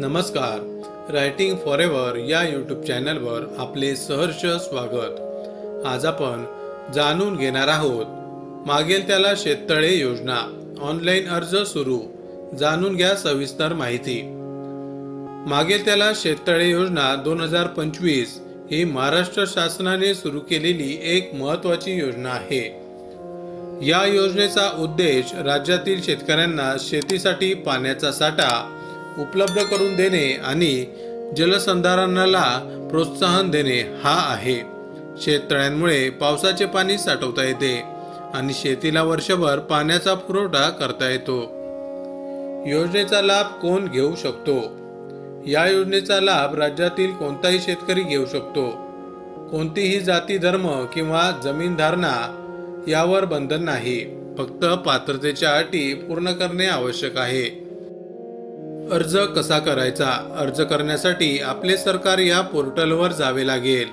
नमस्कार. Writing for ever या YouTube चॅनलवर आपले सहर्ष स्वागत. आज आपण जाणून घेणार आहोत मागेल त्याला शेततळे योजना ऑनलाईन अर्ज सुरू जाणून घ्या सविस्तर माहिती. मागेल त्याला शेततळे योजना दोन हजार पंचवीस ही महाराष्ट्र शासनाने सुरू केलेली एक महत्त्वाची योजना आहे. या योजनेचा उद्देश राज्यातील शेतकऱ्यांना शेतीसाठी पाण्याचा साठा उपलब्ध करून देणे आणि जलसंधारणाला प्रोत्साहन देणे हा आहे. शेततळ्यांमुळे पावसाचे पाणी साठवता येते आणि शेतीला वर्षभर पाण्याचा पुरवठा करता येतो. योजनेचा लाभ कोण घेऊ शकतो? या योजनेचा लाभ राज्यातील कोणताही शेतकरी घेऊ शकतो. कोणतीही जाती धर्म किंवा जमीन धारणा यावर बंधन नाही. फक्त पात्रतेच्या अटी पूर्ण करणे आवश्यक आहे. अर्ज कसा करायचा? अर्ज करण्यासाठी आपले सरकार या पोर्टलवर जावे लागेल.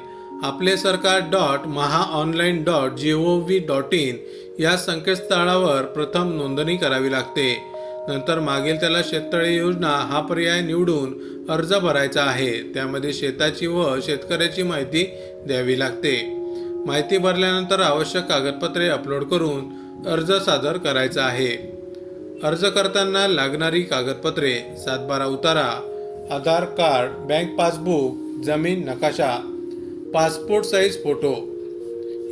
Aaple Sarkar dot Maha online dot G O V dot in या संकेतस्थळावर प्रथम नोंदणी करावी लागते. नंतर मागेल त्याला शेततळे योजना हा पर्याय निवडून अर्ज भरायचा आहे. त्यामध्ये शेताची व शेतकऱ्याची माहिती द्यावी लागते. माहिती भरल्यानंतर आवश्यक कागदपत्रे अपलोड करून अर्ज सादर करायचा आहे. अर्ज करताना लागणारी कागदपत्रे सातबारा उतारा आधार कार्ड बँक पासबुक जमीन नकाशा पासपोर्ट साईज फोटो.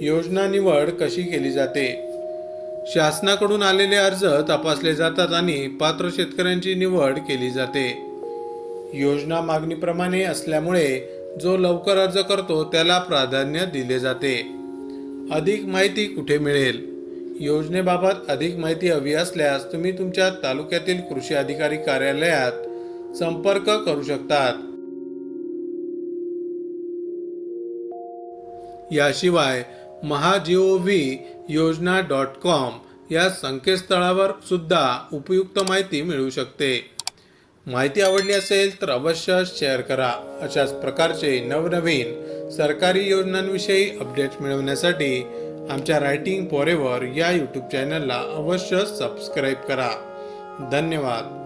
योजना निवड कशी केली जाते? शासनाकडून आलेले अर्ज तपासले जातात आणि पात्र शेतकऱ्यांची निवड केली जाते. योजना मागणीप्रमाणे असल्यामुळे जो लवकर अर्ज करतो त्याला प्राधान्य दिले जाते. अधिक माहिती कुठे मिळेल? योजनेबाबत अधिक माहिती हवी असल्यास तुम्ही तुमच्या तालुक्यातील कृषी अधिकारी कार्यालयात संपर्क करू शकतात. याशिवाय महाजीओव्ही योजना डॉट कॉम या संकेतस्थळावर सुद्धा उपयुक्त माहिती मिळू शकते. माहिती आवडली असेल तर अवश्य शेअर करा. अशाच प्रकारचे नवनवीन सरकारी योजनांविषयी अपडेट्स मिळवण्यासाठी आमच्या रायटिंग फॉर एव्हर या यूट्यूब चॅनलला अवश्य सबस्क्राईब करा. धन्यवाद.